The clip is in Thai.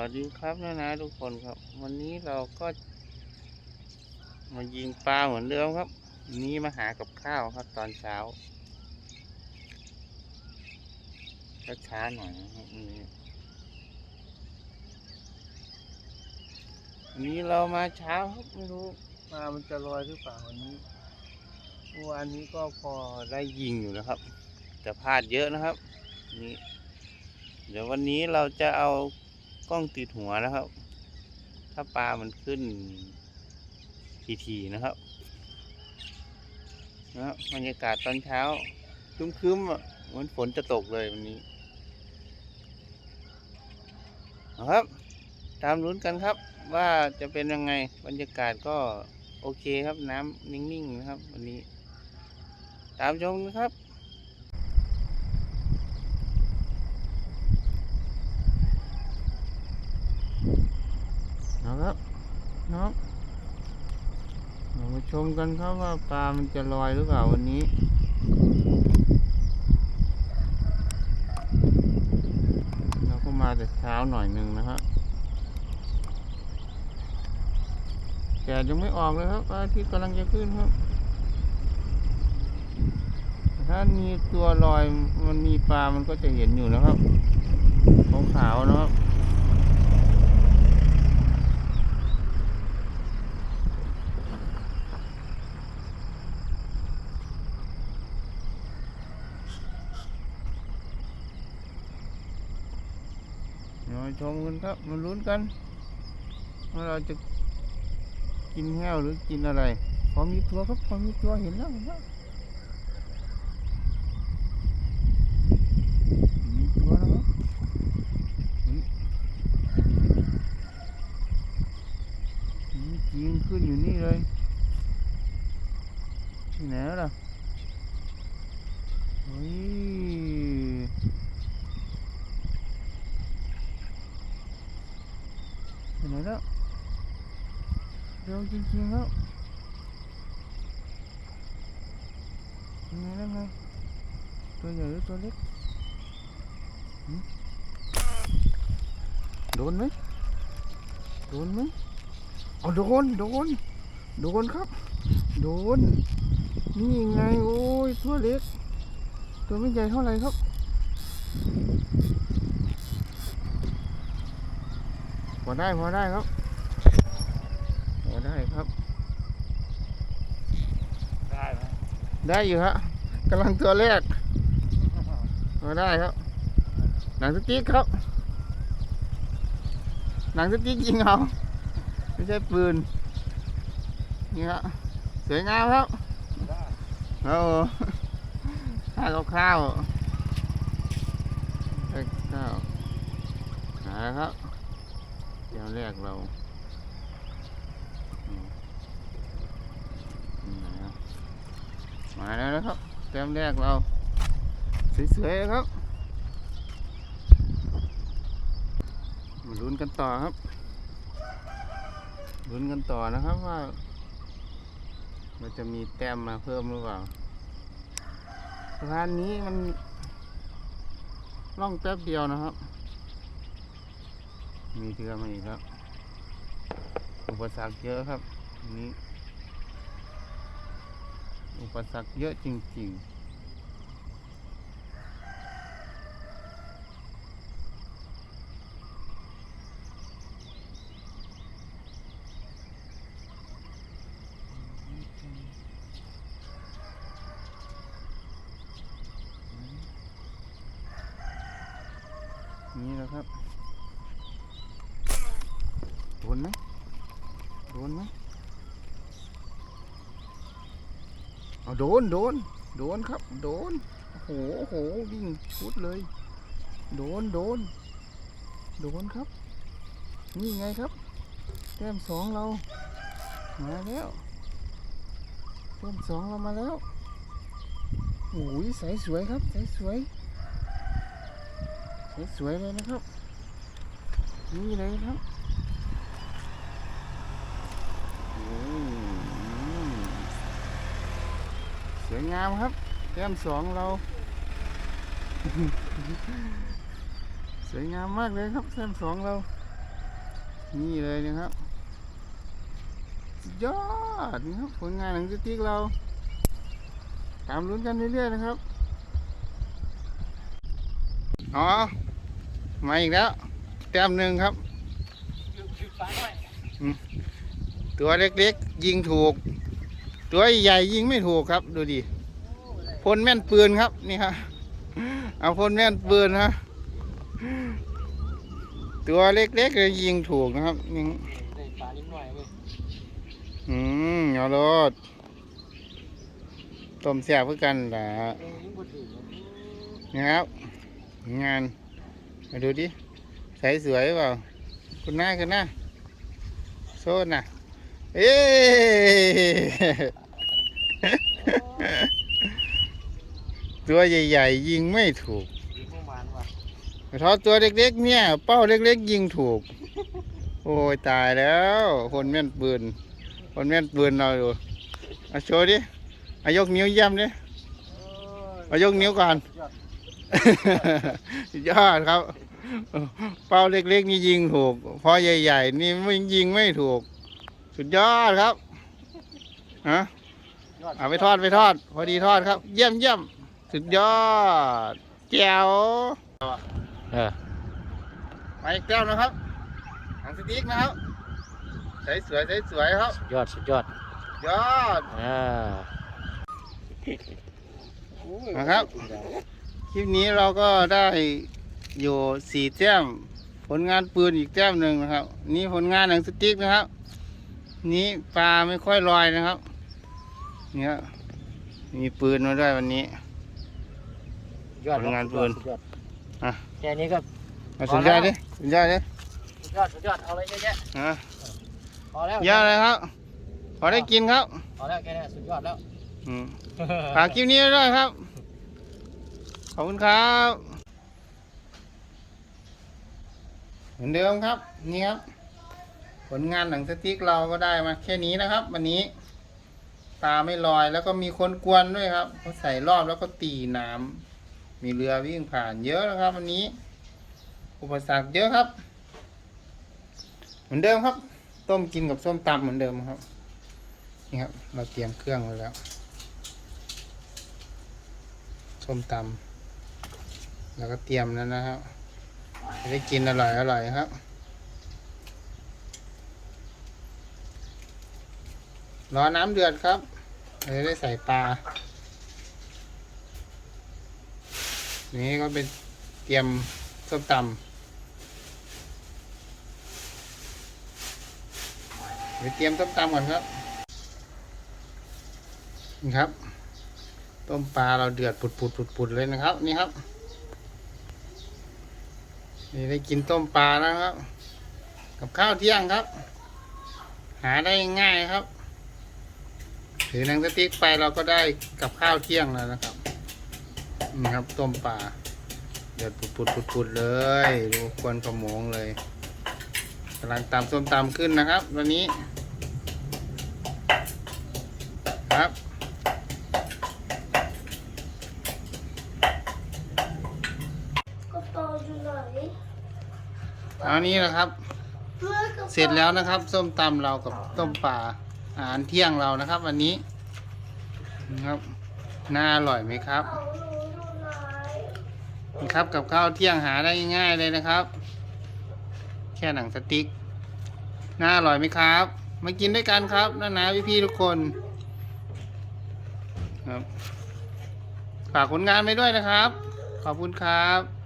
วัสดีครับนะนะทุกคนครับ วันนี้เราก็ มายิงปลาเหมือนเดิมครับ นี้มาหากับข้าวครับตอนเช้าช้าๆหน่อยนะครับวันนี้วันนี้เรามาเช้าครับไม่รู้ปลามันจะลอยหรือเปล่าวันนี้วานนี้ก็พอได้ยิงอยู่นะครับ แต่พลาดเยอะนะครับ นี่เดี๋ยววันนี้เราจะเอา ล้องติดหัวนะครับ ถ้าปลามันขึ้นทีๆนะครับนะครับบรรยากาศตอนเช้าคึ้มๆอะเหมือนฝนจะตกเลยวันนี้นะครับ ตามลุ้นกันครับ ว่าจะเป็นยังไงบรรยากาศก็โอเคครับน้ำนิ่งๆนะครับ วันนี้ ตามชมนะครับ นะครับน้องเรามาชมกันครับว่าปลามันจะลอยหรือเปล่าวันนี้เราก็มาแต่เช้าหน่อยหนึ่งนะครับแดดยังไม่ออกเลยครับอาทิตย์กำลังจะขึ้นครับ ถ้ามีตัวลอยมันมีปลามันก็จะเห็นอยู่นะครับขาวๆนะครับ ชมกันครับ มาลุ้นกันว่าเราจะกินแห้วหรือกินอะไรพอมีตัวครับพอมีตัวเห็นแล้วเห็นแล้วมีตัวแล้วครับเฮ้ยมีจริงขึ้นอยู่นี่เลย ที่ไหนแล้วล่ะเฮ้ย ไปไหนแล้วเร็วจริงๆแล้วยังไงแล้วไงตัวใหญ่หรือตัวเล็กโดนไหมโดนไหมเอาโดนโดนโดนครับ โดน นี่ไงโอ้ยตัวเล็ก ตัวไม่ใหญ่เท่าไหร่ครับ พอได้พอได้ครับพอได้ครับ ได้ไหมได้อยู่ฮะกำลังตัวแรกพอได้ครับ หนังสติ๊กครับ หนังสติ๊กยิงเอาไม่ใช่ปืนนี่ฮะสวยงามครับได้โอ้โหข้าวข้าวข้าวหาแล้วครับ เดี๋ยวแรกเรามมาแล้วนะครับเต็มแรกเรา สวยๆครับ มาลุ้นกันต่อครับลุ้นกันต่อนะครับว่ามันจะมีแต้มมาเพิ่มหรือเปล่าสะพานนี้มันล่องแป๊บเดียวนะครับ มีเรือมาอีกครับ อุปสรรคเยอะครับนี้ อุปสรรคเยอะจริงๆนี่แหละครับ นไหมโดนไหมเอาโดนโดนโดนครับ โดนโอ้โหโอ้โหวิ่งชุดเลย โดนโดนโดนครับ นี่ไงครับแต้มสองเรามาแล้วแต้มสองเรามาแล้วโอ้ยใสสวยครับใสสวยใสสวยเลยนะครับนี่เลยครับ อืมส วยงามครับแต้มสองเรา สวยงามมากเลยครับแต้มสองเรา นี่เลยนะครับยอดนี่ครับผลงานหนังสติ๊กเรา ตามลุ้นกันเรื่อยๆนะครับ อ๋อ มาอีกแล้ว แต้มหนึ่งครับ ตัวเล็กๆ ยิงถูก ตัวใหญ่ยิงไม่ถูกครับ ดูดิพลแม่นปืนครับนี่ครับเอาพลแม่นปืนฮะตัวเล็กๆเลยยิงถูกนะครับนี่ได้ปลานิดหน่อยเว้ยอืมเอารถต้มแซ่บเพื่อกันละนะครับ งานมาดูดิใสสวยเปล่าคุณหน้าคุณหน้าโซนน่ะเอ๊ ตัวใหญ่ๆ ยิงไม่ถูกยิงประมาณว่ะทอตัวเล็กๆ เนี่ย เป้าเล็กๆ ยิงถูก โอ้ยตายแล้ว คนแม่นปืน คนแม่นปืนเราดูเอาโชว์ดิเอายกนิ้วเยี่ยมดิเอายกนิ้วก่อนยอดยอดครับ เป้าเล็กๆ นี่ยิงถูก พอใหญ่ ๆ นี่ไม่ยิงไม่ถูก สุดยอดครับฮะยอดเอาไปทอดไปทอด พอดีทอดครับ เยี่ยมเยี่ยม สุดยอดแจ๋วเออมาอีกแก้วนะครับหางสติ๊กนะครับใสสวยใสสวยครับ สุดยอดสุดยอดยอดอ่านะครับ คลิปนี้เราก็ได้อยู่สี่แต้มผลงานปืนอีกแต้มหนึ่งนะครับ นี่ผลงานหนังสติ๊กนะครับ นี้ปลาไม่ค่อยลอยนะครับ เนี่ยมีปืนมาด้วยวันนี้ ยอดผลงานปืนสุดยอดอะ แค่นี้ก็ มาพสุอดแล้ยอดวดิสุดยอดดิสุดยอดสุดยอดเอาอะไรเยอะแยะอะพอแล้วยอดเลยครับ พอได้กินครับพอแล้วแค่นี้สุดยอดแล้วอืมฝากคลิปนี้ไว้ด้วยครับ ขอบคุณครับ เหมือนเดิมครับ นี่ครับ ผลงานหนังสติ๊กเราก็ได้มาแค่นี้นะครับ วันนี้ ตาไม่ลอยแล้วก็มีคนกวนด้วยครับเขาใส่รอบแล้วก็ตีน้ำ มีเรือวิ่งผ่านเยอะนะครับวันนี้ อุปสรรคเยอะครับ เหมือนเดิมครับ ต้มกินกับส้มตำเหมือนเดิมครับ นี่ครับ เราเตรียมเครื่องไว้แล้ว ส้มตำแล้วก็เตรียมแล้วนะครับจะได้กินอร่อยอร่อยครับรอน้ำเดือดครับเราจะได้ใส่ปลา นี่ก็เป็นเตรียมส้มตำไปเตรียมส้มตำก่อนครับนี่ครับ ต้มปลาเราเดือดปุดปุดปุดปุดเลยนะครับ นี่ครับ นี่ได้กินต้มปลาแล้วครับ กับข้าวเที่ยงครับ หาได้ง่ายครับ ถือนังสติ๊กไปเราก็ได้กับข้าวเที่ยงแล้วนะครับ นี่ครับต้มปลาเดือดปุดปุดปุดปุดเลยดูควนขโมงเลยกำลังตำส้มตำขึ้นนะครับวันนี้ ครับกระเป๋าอยู่ไหนเอานี้นะครับเมื่อกระป๋าเสร็จแล้วนะครับ ส้มตำเรากับต้มปลาอาหารเที่ยงเรานะครับ วันนี้นะครับน่าอร่อยไหมครับกระเป๋าหนูอยู่ไหนนี่ ครับกับข้าวเที่ยงหาได้ง่ายเลยนะครับ แค่หนังสติ๊กน่าอร่อยไหมครับ มากินด้วยกันครับน้านาพี่พี่ทุกคนครับฝากผลงานไปด้วยนะครับ ขอบคุณครับ